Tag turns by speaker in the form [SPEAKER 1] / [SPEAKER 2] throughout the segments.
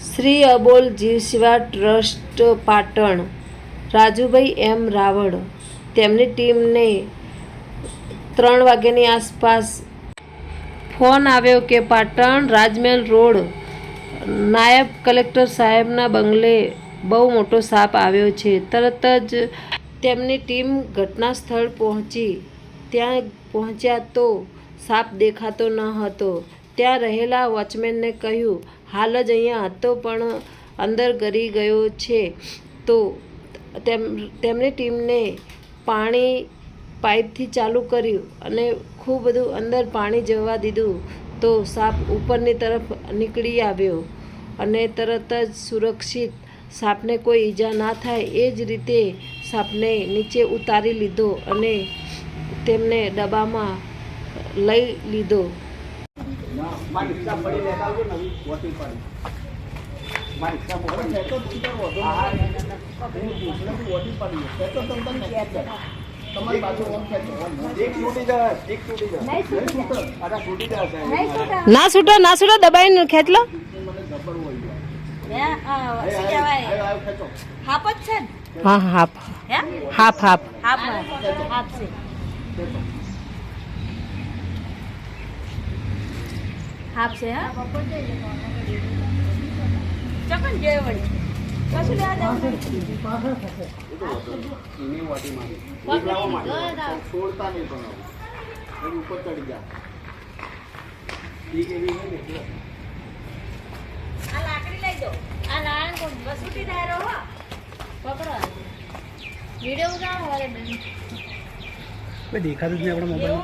[SPEAKER 1] Shri અબોલ જીવસેવા trust Patan, Rajubhai M Raval. તેમની ટીમને ત્રણ વાગ્યાની આસપાસ ફોન આવ્યો કે પાટણ રાજમહેલ રોડ નાયબ કલેક્ટર સાહેબના બંગલે બહુ મોટો સાપ આવ્યો છે. તરત જ તેમની ટીમ ઘટના સ્થળ પહોંચી. ત્યાં પહોંચ્યા તો સાપ દેખાતો ન હતો. ત્યાં રહેલા વોચમેનને કહ્યું, હાલ જ અહીંયા હતો પણ અંદર ગરી ગયો છે. તો તેમ, તેમની ટીમને પાણી પાઇપથી ચાલુ કર્યું અને ખૂબ બધું અંદર પાણી જવા દીધું. તો સાપ ઉપરની તરફ નીકળી આવ્યો અને તરત જ સુરક્ષિત સાપને કોઈ ઈજા ના થાય એ જ રીતે સાપને નીચે ઉતારી લીધો અને તેમને ડબ્બામાં લઈ લીધો.
[SPEAKER 2] મારી રિક્ષા પડી લેતા આવજો નવી વોટિંગ પડી. મારી રિક્ષા મોકલી હા, હા, ના, ના, ના. હું વોટિંગ પડી. ખેંચો તો તમને તમારી બાજુ ઓમ
[SPEAKER 1] ના છૂટો ના છૂટો દબાઈ ખેંચ લો
[SPEAKER 2] મને ગબ્બર હોય જાય.
[SPEAKER 3] હે, આ,
[SPEAKER 2] આયો,
[SPEAKER 3] શું
[SPEAKER 2] આયો,
[SPEAKER 3] કહેવાય?
[SPEAKER 2] આયો, આયો, ખેંચો.
[SPEAKER 3] હાપ જ છે
[SPEAKER 1] હા હાફ.
[SPEAKER 3] હે?
[SPEAKER 1] Half half.
[SPEAKER 3] હાપ હાપ છે. હાપ છે હા? ચકન જોયે વળી કશું લેવા જવું નથી.
[SPEAKER 2] એની વોટિંગ માંગી. એક લાવો માંગી. છોડતા નહીં પણ હવે. એની ઉપર ચડી જા. સ્ટીક એવી હોય ને
[SPEAKER 3] આ લાકડી લઈ જાઓ આ હો. પકડો. વિડિયો ઉતારો વારે બેન.
[SPEAKER 4] દેખાતું જ નહીં આપણા મોબાઈલ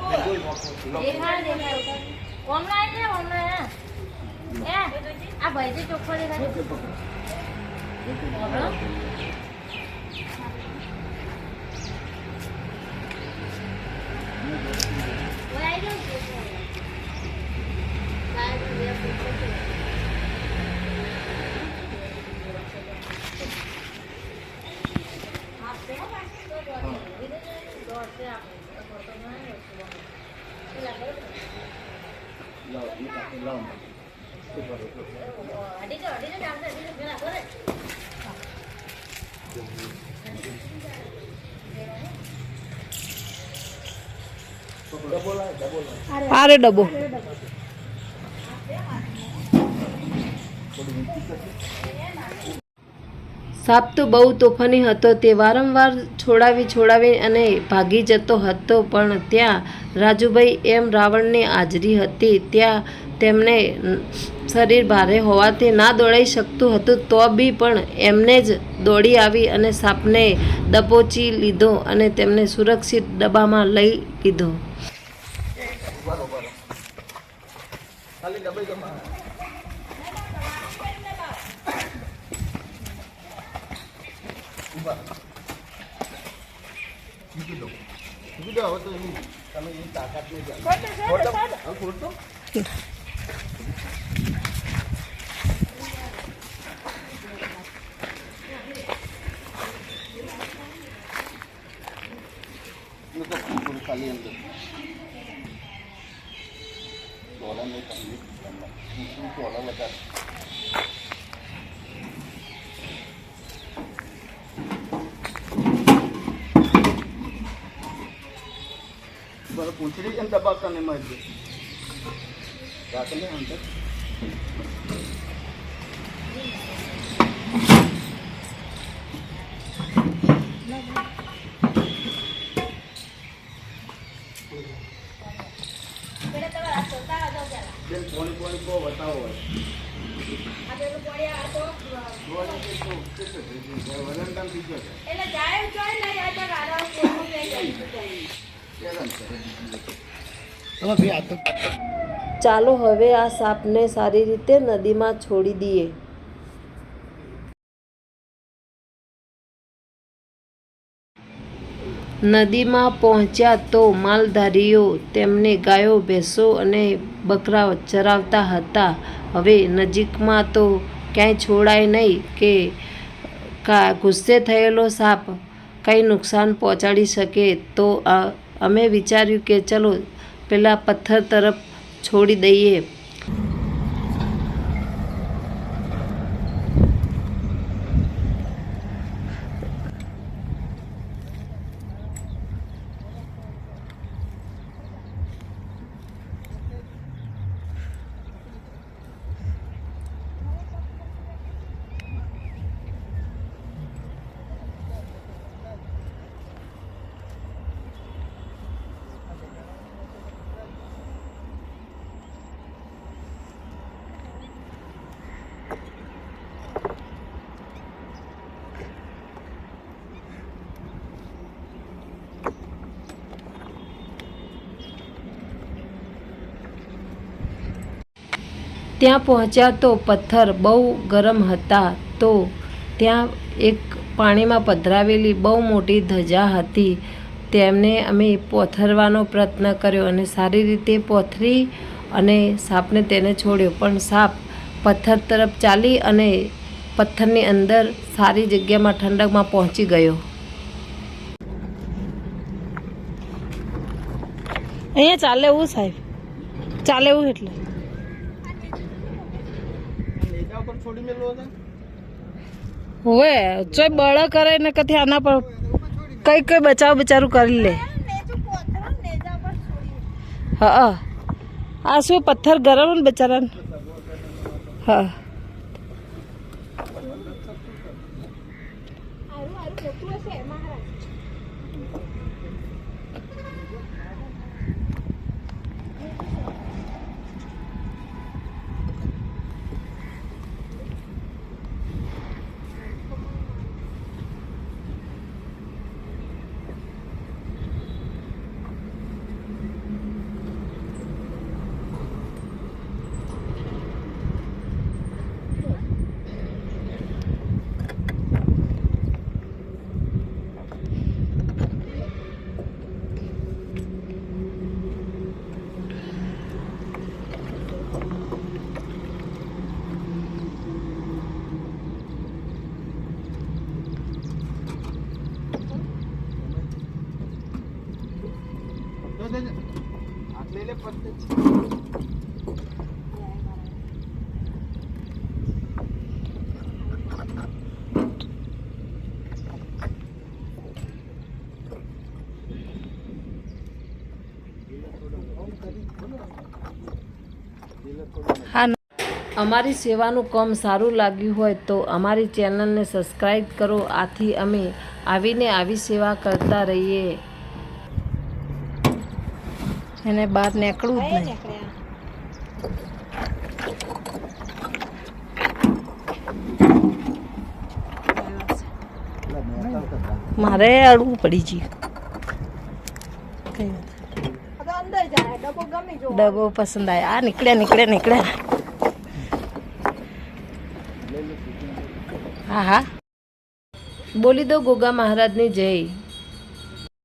[SPEAKER 3] દેખાય ઓમલાઈન છે ઓમલાઈન હે. આ ભાઈથી ચોખ્ખો દેખાય પકડો. ઓય આઈ જાઓ
[SPEAKER 1] સાપ તો બહુ તોફાની હતો. તે વારંવાર છોડાવી છોડાવી અને ભાગી જતો હતો. પણ ત્યાં રાજુભાઈ એમ રાવણની હાજરી હતી. ત્યાં તેમને શરીર ભારે હોવાથી ના દોડાઈ શકતું હતું. તો બી પણ એમને જ દોડી આવી અને સાપને દબોચી લીધો અને તેમને સુરક્ષિત ડબ્બામાં લઈ લીધો.
[SPEAKER 2] ખાલી ડબાઈ દો. ઊભા. મૂકી દો. મૂકી દો, હવે તો એની તમે એની તાકાત નહીં જાણો. ખોટો? હવે ખોટો? એ તો થોડું ખાલી ને પૂંછડી એમ દબાવતા નહીં મારી રાખને અંદર બેન કોણી કોણી કો બતાવો હોય. વલણદાન થઈ ગયો.
[SPEAKER 3] એટલે જાય જોઈ લઈ આ તો ગાડા કોનું લઈ જાય
[SPEAKER 4] આ
[SPEAKER 1] ચાલો હવે આ સાપને સારી રીતે નદીમાં છોડી દઈએ. નદીમાં પહોંચ્યા તો માલધારીઓ તેમને ગાયો, ભેંસો અને બકરા ચરાવતા હતા. હવે નજીકમાં તો ક્યાંય છોડાય નહીં કે ગુસ્સે થયેલો સાપ કંઈ નુકસાન પહોંચાડી શકે તો અ- અમે વિચાર્યું કે ચલો પેલા પથ્થર તરફ છોડી દઈએ. ત્યાં પહોંચ્યા તો પથ્થર બહુ ગરમ હતા તો ત્યાં એક પાણીમાં પધરાવેલી બહુ મોટી ધજા હતી. તેમને અમે પોથરવાનો પ્રયત્ન કર્યો અને સારી રીતે પોથરી અને સાપને તેને છોડ્યો. પણ સાપ પથ્થર તરફ ચાલી અને પથ્થરની અંદર સારી જગ્યામાં ઠંડકમાં પહોંચી ગયો. અહીંયા ચાલે એવું સાહેબ? ચાલે એવું એટલે
[SPEAKER 2] નેજા ઉપર છોડી મેલો
[SPEAKER 1] હોવે ચોય બળ કરે ને કથી આના પર કઈ કઈ બચાવ બચારું કરી લે. હા. આ શું પથ્થર ગરમ ને બચારાને? હા. અમારી સેવાનું કામ સારું લાગ્યું હોય તો અમારી ચેનલને સબસ્ક્રાઈબ કરો. આથી અમે આવીને આવી સેવા કરતા રહીએ. એને બહાર નીકળવું જ નહીં. મારે અડવું પડી ગયું. કઈ ડબ્બો પસંદ આવ્યો. આ નીકળ્યા નીકળ્યા નીકળ્યા. હા હા. બોલી દો ગોગા મહારાજની જય.